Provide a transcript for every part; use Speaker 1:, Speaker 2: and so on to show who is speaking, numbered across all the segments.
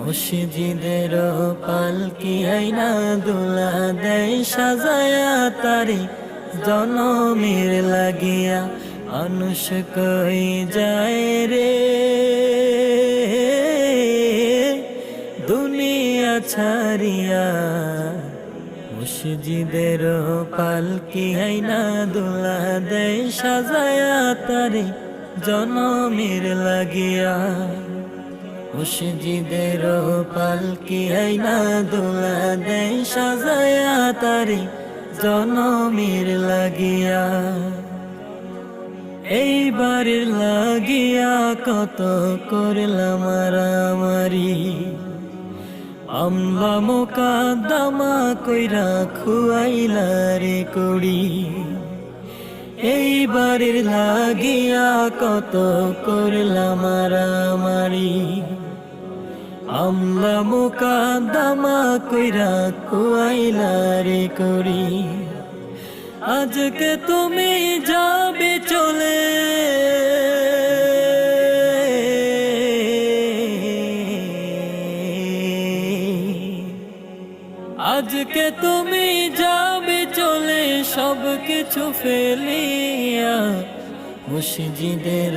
Speaker 1: মসজিদের পালকি আইনা দোলা দেয় সাজায়া তারে? জনমের লাগিয়া মানুষ কই যায় রে? দুনিয়া ছাড়িয়া মসজিদের পালকি আইনা দোলা দেয় সাজায়া তারে? জনমের লাগিয়া মসজিদের পালকি আইনা দোলা দেয়, সাজায়া তারে জনমের লাগিয়া। এইবারের লাগিয়া কত করলাম মারামারি আমরা মোকাদ্দমা কইরা খুয়াইলা রে কড়ি। এইবারের লাগিয়া কত করলাম মারামারি আমরা মোকাদ্দমা কইরা খুয়াইলা রে করি। আজকে তুমি যাবে চলে। আজকে তুমি যাবে চলে সব কিছু ফেলিয়া মসজিদের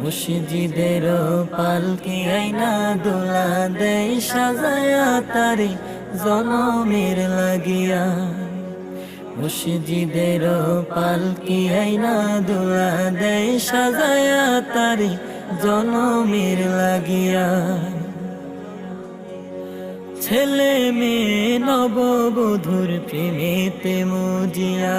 Speaker 1: মসজিদের পালকি আইনা দোলা দেয় সাজায়া তারে জনমের লাগিয়া। মসজিদের পালকি আইনা দোলা দেয় সাজায়া তারে জনমের লাগিয়া। ছেলে মেয়ে নববধুর প্রেমেতে মজিয়া।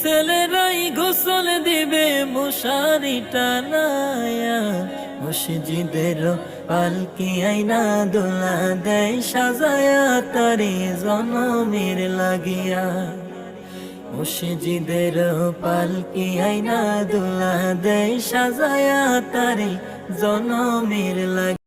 Speaker 1: ছেলেরাই গোসল দিবে মশারি টানায়া মসজিদের পালকি আইনা দোলা দেয়, সাজায়া তারে জনমের লাগিয়া। মসজিদের পালকি আইনা দোলা দেয়, সাজায়া তারে জনমের লাগিয়া